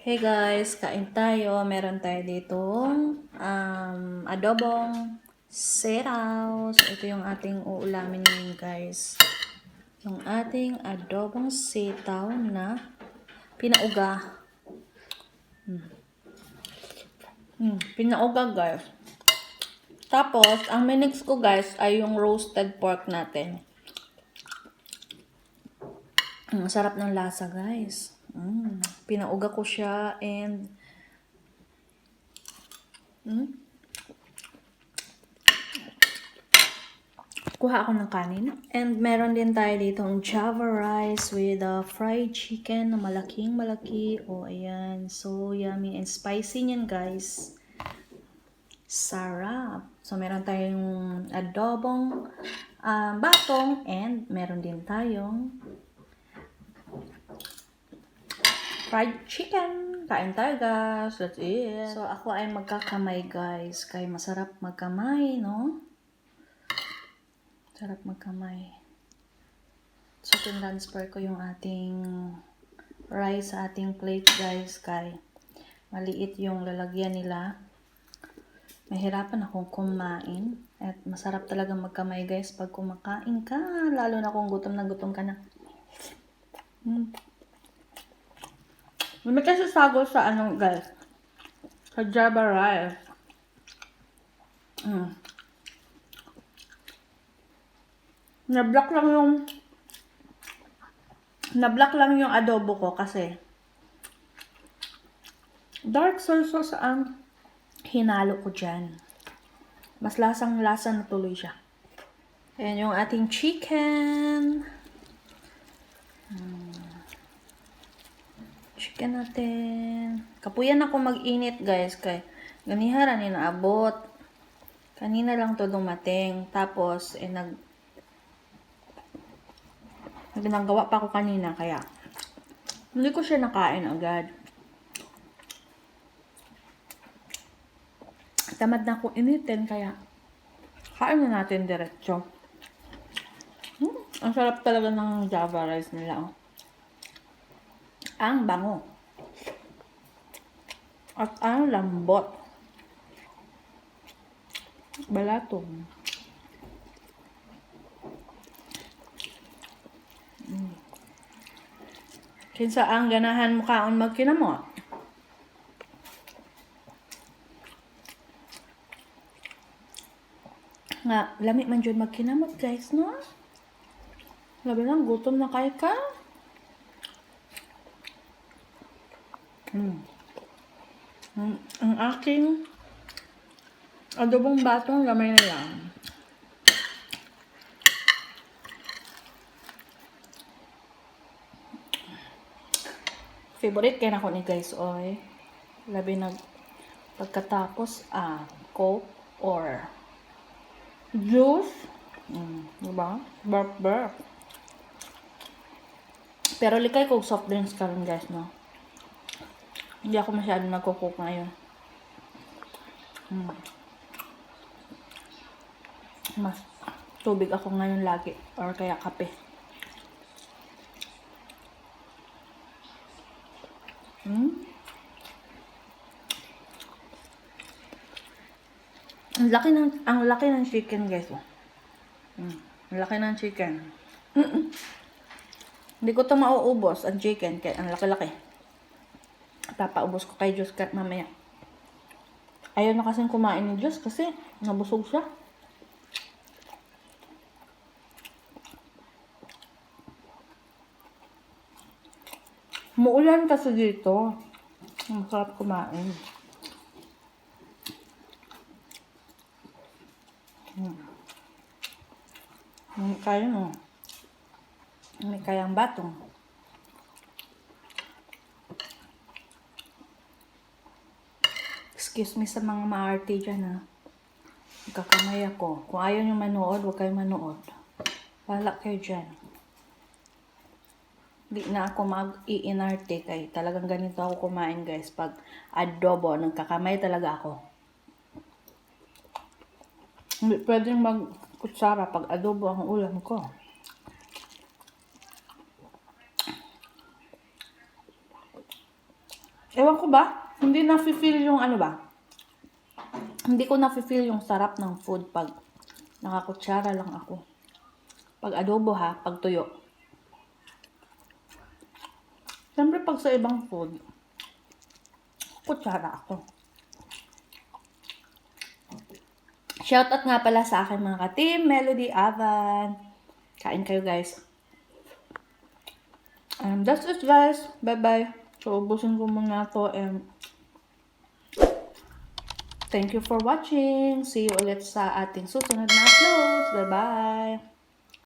Hey guys, kain tayo. Meron tayo ditong um, adobong setaw. So, ito yung ating uulamin ngayon guys. Yung ating adobong setaw na pinauga. Hmm. Hmm, pinauga guys. Tapos, ang minix ko guys ay yung roasted pork natin. Ang sarap ng lasa, guys. Mm. Pinauga ko siya and mm. Kuha ako ng kanin. And meron din tayo dito ang Java rice with a fried chicken na malaking malaki. Oh, ayan. So, yummy and spicy niyan, guys. Sarap. So, meron tayong adobong ah, batong and meron din tayong fried chicken. Kain tayo, guys. That's it. So, ako ay magkakamay, guys. Kaya masarap magkamay, no? Sarap magkamay. So, tinransfer ko yung ating rice sa ating plate, guys. Kay maliit yung lalagyan nila. Mahirapan akong kumain. At masarap talaga magkamay, guys, pag kumakain ka. Lalo na kung gutom na gutom ka na. Mm. May kasi sago sa ano, guys. Sa Java rice. Mm. Na-block lang yung na-block lang yung adobo ko kasi dark soy sauce ang hinalo ko dyan. Mas lasang lasa na tuloy siya. Ayan yung ating chicken. Chicken natin. Kapuyan ako mag-init, guys. Kay ganihara ni naabot. Kanina lang to dumating. Tapos, eh, nag... Ginagawa pa ako kanina, kaya... Hindi ko siya nakain agad. Tamad na akong initin, kaya... Kain na natin diretso. Hmm, ang sarap talaga ng java rice nila, oh. Ang bango. At ang lambot. Balatong. Mm. Kinsa ang ganahan mo kaon magkinamot? Nga, lamit man dyan magkinamot guys, no? Labi lang, gutom na kay ka. Mm. Ang, ang aking adobong batong lamay na lang. Favorite kaya na ko ni guys oy. Labi na pagkatapos ah coke or juice. Mm, diba? Burp burp. Pero likay ko soft drinks karon guys no. Hindi ako masyado nagkukook ngayon. Hmm. Mas tubig ako ngayon lagi. Or kaya kape. Hmm? Ang laki ng ang laki ng chicken, guys. Oh. Hmm. Ang laki ng chicken. Mm-mm. Hindi ko 'to mauubos ang chicken kaya ang laki-laki. Papaubos ko kay Diyos kat mamaya. Ayaw na kasing kumain ni Diyos kasi nabusog siya. Muulan kasi dito. Masarap kumain. Hmm. May kaya no. May kayang batong. Excuse me sa mga maarte dyan ha. Kakamay ako. Kung ayaw nyo manood, huwag kayo manood. Wala kayo dyan. Hindi na ako mag-iinarte kay talagang ganito ako kumain guys. Pag adobo, nagkakamay talaga ako. Hindi pwedeng mag-kutsara pag adobo ang ulam ko. Ewan ko ba? Hindi na-feel yung ano ba? Hindi ko na-feel yung sarap ng food pag nakakutsara lang ako. Pag adobo ha, pag tuyo. Siyempre pag sa ibang food, kutsara ako. Shoutout nga pala sa akin mga ka-team, Melody Avan. Kain kayo guys. Um, that's it guys. Bye-bye. So, ubusin ko muna to and thank you for watching. See you ulit sa ating susunod na uploads. Bye-bye.